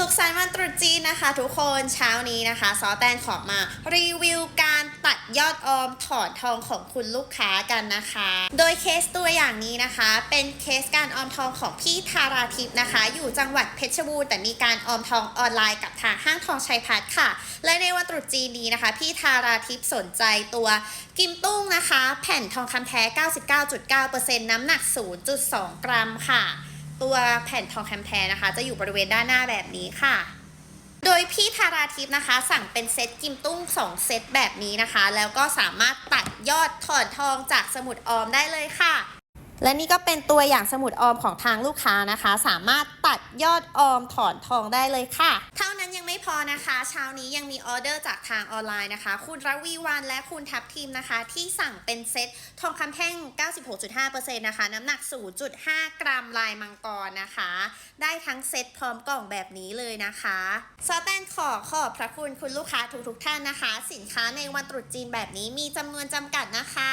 สุขสันต์วันตรุษจีนนะคะ ทุกคนเช้านี้นะคะ ซอแตนขอมารีวิวการตัดยอดออมถอนทองของคุณลูกค้ากันนะคะ โดยเคสตัวอย่างนี้นะคะ เป็นเคสการออมทองของพี่ธาราทิพย์นะคะ อยู่จังหวัดเพชรบูรณ์แต่มีการออมทองออนไลน์กับทางห้างทองชัยพัฒน์ค่ะ และในวันตรุษจีนนี้นะคะ พี่ธาราทิพย์สนใจตัวกิมตุ้งนะคะ แผ่นทองคำแท้ 99.9%น้ำหนัก 0.2 กรัมค่ะ ตัวแผ่นทองคำแท้นะคะ จะอยู่บริเวณด้านหน้าแบบนี้ค่ะ โดยพี่ธาราทิพย์นะคะ สั่งเป็นเซตกิมตุ้ง 2 เซตแบบนี้นะคะ แล้วก็สามารถตัดยอดถอนทองจากสมุดออมได้เลยค่ะ และนี่ก็เป็นตัวอย่างสมุดออมของทางลูกค้านะคะ สามารถตัดยอดออมถอนทองได้เลยค่ะ เท่านั้นยังไม่พอนะคะเช้านี้ยังมีออเดอร์จากทางออนไลน์นะคะ คุณระวีวันและคุณทัพทีมนะคะ ที่สั่งเป็นเซตทองคำแท่ง 96.5%นะคะน้ำหนัก 0.5 กรัมลายมังกรนะคะ ได้ทั้งเซตพร้อมกล่องแบบนี้เลยนะคะซอแตนขอขอบพระคุณคุณลูกค้าทุกๆท่านนะคะ สินค้าในวันตรุษจีนแบบนี้มีจำนวนจำกัดนะคะ